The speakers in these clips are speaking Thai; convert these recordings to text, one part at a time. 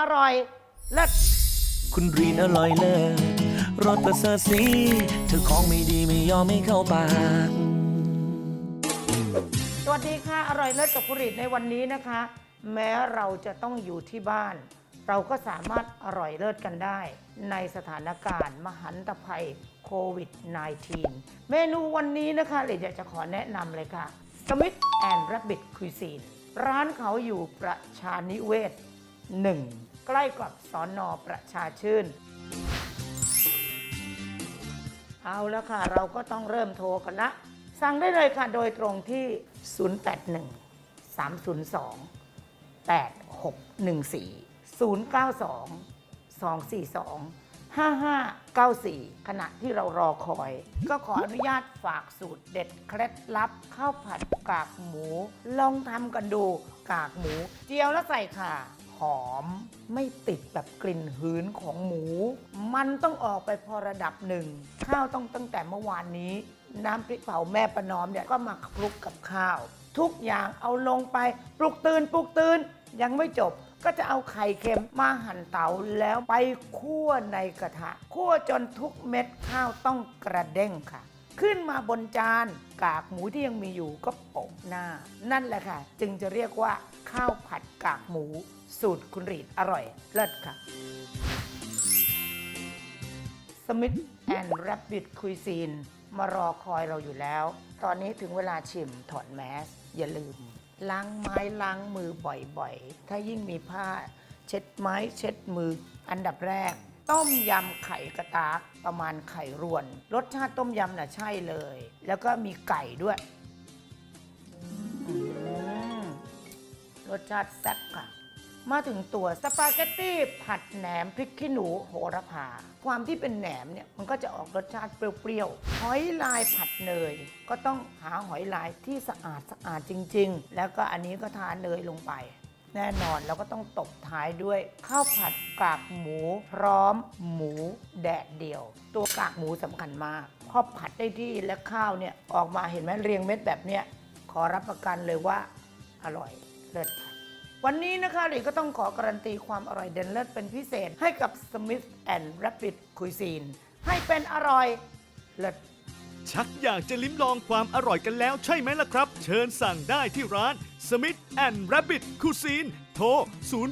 อร่อยเลิศคุณรีนอร่อยเลิศรสประเสริฐสีเธอของไม่ดีไม่ยอมไม่เข้าปาก สวัสดีค่ะ อร่อยเลิศกับผลิตในวันนี้นะคะ แม้เราจะต้องอยู่ที่บ้าน เราก็สามารถอร่อยเลิศกันได้ ในสถานการณ์ มหันตภัยโควิด -19 เมนูวันนี้นะคะเลยอยากจะขอแนะนำเลยค่ะ Smith and Rabbit Cuisine ร้านเขาอยู่ประชานิเวศ 1 ใกล้กับสอนอประชาชื่น เอาแล้วค่ะ เราก็ต้องเริ่มโทรกันละ สั่งได้เลยค่ะ โดยตรงที่ 081 302 8614 092 242 5594 ขณะที่เรารอคอย ก็ขออนุญาตฝากสูตรเด็ดเคล็ดลับข้าวผัดกากหมู ลองทำกันดูกากหมู เจียวแล้วใส่ค่ะ อม ไม่ติดแบบกลิ่นหืนของหมู มันต้องออกไปพอระดับหนึ่ง ข้าวต้องตั้งแต่เมื่อวานนี้ น้ำพริกเผาแม่ประนอมเนี่ยก็มาคลุกกับข้าว ทุกอย่างเอาลงไปปลุกตื่นปลุกตื่นยังไม่จบก็จะเอาไข่เค็มมาหั่นเตาแล้วไปคั่วในกระทะคั่วจนทุกเม็ดข้าวต้องกระเด้งค่ะ ขึ้นมาบนจานกากหมูที่ยังมีอยู่ก็โปะหน้า นั่นแหละค่ะ จึงจะเรียกว่าข้าวผัดกากหมู สูตรคุณรีดอร่อย เลิศค่ะสมิธแอนด์แรบบิทคุยซีนมารอคอยเราอยู่แล้ว ตอนนี้ถึงเวลาชิมถอดแมส อย่าลืม ล้างไม้ล้างมือบ่อยๆ ถ้ายิ่งมีผ้า เช็ดไม้เช็ดมือ อันดับแรก ต้มยำไข่กระตากประมาณไข่รวน รสชาติต้มยำน่ะใช่เลย แล้วก็มีไก่ด้วยรสชาติแซ่บค่ะ มาถึงตัวสปาเกตตี้ผัดแหนมพริกขี้หนูโหระพา ความที่เป็นแหนมเนี่ยมันก็จะออกรสชาติเปรี้ยวๆ หอยลายผัดเนย ก็ต้องหาหอยลายที่สะอาดสะอาดจริง ๆ แล้วก็อันนี้ก็ทานเนยลงไป แน่นอนแล้วก็ต้องตบท้ายด้วยข้าวผัดกากหมู พร้อมหมูแดดเดียว ตัวกากหมูสำคัญมาก พอผัดได้ที่และข้าวเนี่ยออกมาเห็นไหมเรียงเม็ดแบบเนี้ยขอรับประกันเลยว่าอร่อยเลิศวันนี้นะคะหลีก็ต้องขอการันตีความอร่อยเด่นเลิศเป็นพิเศษให้กับ Smith and Rapid Cuisine ให้เป็นอร่อยเลิศชักอยากจะลิ้มลองความอร่อยกันแล้วใช่ไหมล่ะครับ เชิญสั่งได้ที่ร้าน Smith and Rabbit Cuisine โทร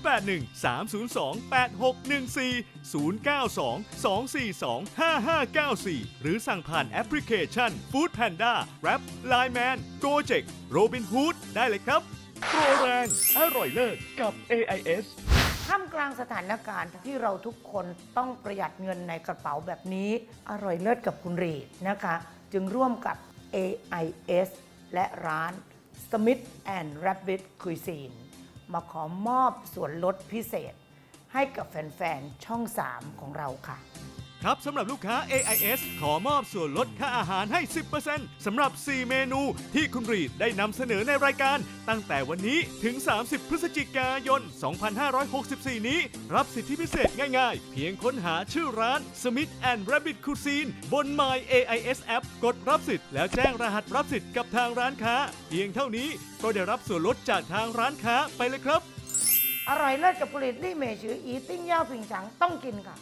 081 302 8614 092 242 5594 หรือสั่งผ่านแอปพลิเคชัน Food Panda Grab Line Man Gojek Robin Hood ได้เลยครับ โปรแรง อร่อยเลิศกับ AIS ท่ามกลางสถานการณ์ที่เราทุกคนต้องประหยัดเงินในกระเป๋าแบบนี้ อร่อยเลิศกับคุณรีดนะคะ จึงร่วมกับ AIS และร้าน Smith and Rabbit Cuisine มาขอมอบส่วนลดพิเศษให้กับแฟน ๆ ช่อง 3 ของเราค่ะ ครับสำหรับลูกค้า AIS ขอมอบส่วนลดค่าอาหารให้ 10%สำหรับ 4 เมนู ที่คุณรีดได้นำเสนอในรายการ ตั้งแต่วันนี้ถึง 30 พฤศจิกายน 2564 นี้ รับสิทธิพิเศษง่ายๆ เพียงค้นหาชื่อร้าน Smith and Rabbit Cuisine บน My AIS App กดรับสิทธิ์แล้วแจ้งรหัสรับสิทธิ์กับทางร้านค้า เพียงเท่านี้ก็ได้รับส่วนลดจากทางร้านค้าไปเลยครับ อร่อยเลิศกับผลิตลี่เมชื่ออีติ้งย่าผิงฉังต้องกินค่ะ